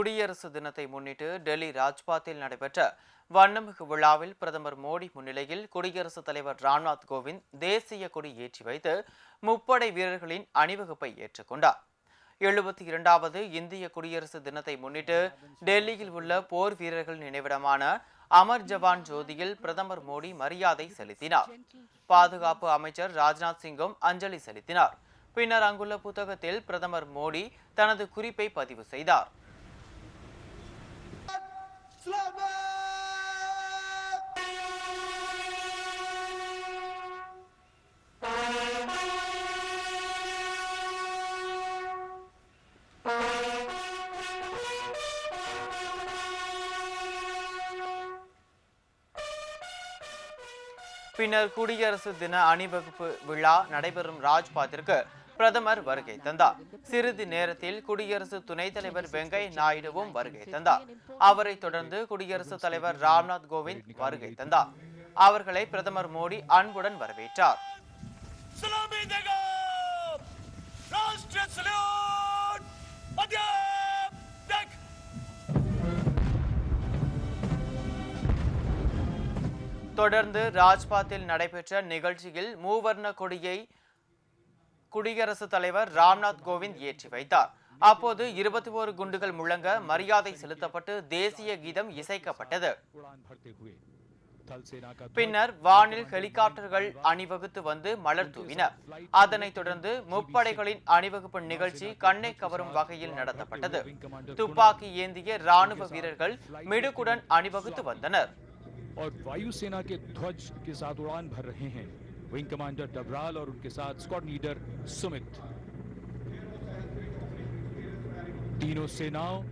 குடியரசு தினத்தை முன்னிட்டு டெல்லி ராஜ்பாத்தில் நடைபெற்ற வண்ணமிகு விழாவில் பிரதமர் மோடி முன்னிலையில் குடியரசுத் தலைவர் ராம்நாத் கோவிந்த் தேசிய கொடி ஏற்றி வைத்து முப்படை வீரர்களின் அணிவகுப்பை ஏற்றுக்கொண்டார். எழுபத்தி இரண்டாவது இந்திய குடியரசு தினத்தை முன்னிட்டு டெல்லியில் உள்ள போர் வீரர்கள் நினைவிடமான அமர் ஜவான் ஜோதியில் பிரதமர் மோடி மரியாதை செலுத்தினார். பாதுகாப்பு அமைச்சர் ராஜ்நாத் சிங்கும் அஞ்சலி செலுத்தினார். பின்னர் அங்குள்ள புத்தகத்தில் பிரதமர் மோடி தனது குறிப்பை பதிவு செய்தார். பின்னர் குடியரசு தின அணிவகுப்பு விழா நடைபெறும் ராஜ்பாத்திற்கு பிரதமர் வருகை தந்தார் சிறிது நேரத்தில் குடியரசு துணைத் தலைவர் வெங்கை நாயுடுவும் வருகை தந்தார் அவரை தொடர்ந்து குடியரசுத் தலைவர் ராம்நாத் கோவிந்த் வருகை தந்தார் அவர்களை பிரதமர் மோடி அன்புடன் வரவேற்றார். தொடர்ந்து ராஜ்பாத்தில் நடைபெற்ற நிகழ்ச்சியில் மூவர்ண கொடியை குடியரசுத் தலைவர் ராம்நாத் கோவிந்த் ஏற்றி வைத்தார். அப்போது இருபத்தி ஓரு குண்டுகள் முழங்க மரியாதை செலுத்தப்பட்டு தேசிய கீதம் இசைக்கப்பட்டது. பின்னர் வானில் ஹெலிகாப்டர்கள் அணிவகுத்து வந்து மலர் தூவினர் அதனைத் தொடர்ந்து முப்படைகளின் அணிவகுப்பு நிகழ்ச்சி கண்ணை கவரும் வகையில் நடத்தப்பட்டது. துப்பாக்கி ஏந்திய ராணுவ வீரர்கள் மிடுக்குடன் அணிவகுத்து வந்தனர். और वायुसेना के ध्वज के साथ उड़ान भर रहे हैं विंग कमांडर डबराल और उनके साथ स्क्वाड लीडर सुमित तीनों सेनाओं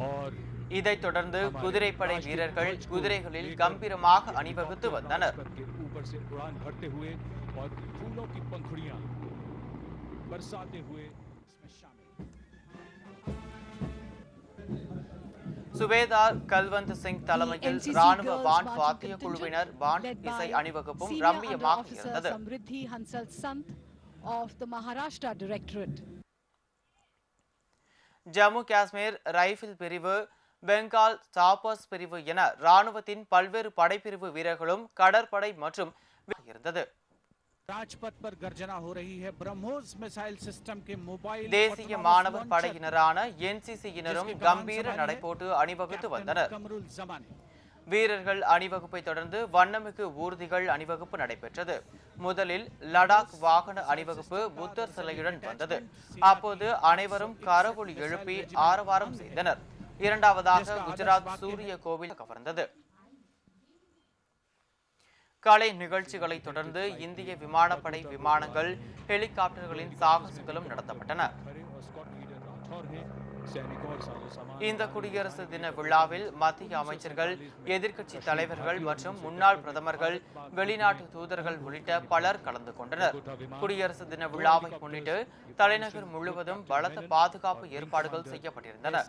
और இதைத் தொடர்ந்து குதிரைப்படை வீரர்கள் குதிரைகளில் கம்பீரமாக அணிவகுத்து வந்தனர் के ऊपर से उड़ान भरते हुए और फूलों की पंखुड़ियां बरसाते हुए சுபேதார் கல்வந்த் சிங் தலைமையில் ராணுவ பாண்ட் வாத்திய குழுவினர் பாண்ட் இசை அணிவகுப்பும் ரம்மியமாக இருந்தது Maharashtra Directorate. Jammu Kashmir rifle பிரிவு பெங்கால் சாப்பர்ஸ் பிரிவு என ராணுவத்தின் பல்வேறு படைப்பிரிவு வீரர்களும் கடற்படை மற்றும் இருந்தது ராஜ்பத் பர் கர்ஜனா ஹோ ரஹி பிரம்மோஸ் மிசைல் சிஸ்டம் கே மொபைல் தேசிய மாணவர் படையினரான என்சிசியினரும் கம்பீர நடைபோட்டு அணிவகுத்து வந்தனர் வீரர்கள் அணிவகுப்பை தொடர்ந்து வண்ணமிகு ஊர்திகள் அணிவகுப்பு நடைபெற்றது. முதலில் லடாக் வாகன அணிவகுப்பு புத்தர் சிலையுடன் வந்தது. அப்போது அனைவரும் கரவொலி எழுப்பி ஆரவாரம் செய்தனர். இரண்டாவதாக குஜராத் சூரிய கோவில் கவர்ந்தது. கலை நிகழ்ச்சிகளை தொடர்ந்து இந்திய விமானப்படை விமானங்கள் ஹெலிகாப்டர்களின் சாகசங்களும் நடத்தப்பட்டன. இந்த குடியரசு தின விழாவில் மத்திய அமைச்சர்கள் எதிர்க்கட்சி தலைவர்கள் மற்றும் முன்னாள் பிரதமர்கள் வெளிநாட்டு தூதர்கள் உள்ளிட்ட பலர் கலந்து கொண்டனர். குடியரசு தின விழாவை முன்னிட்டு தலைநகர் முழுவதும் பலத்த பாதுகாப்பு ஏற்பாடுகள் செய்யப்பட்டிருந்தன.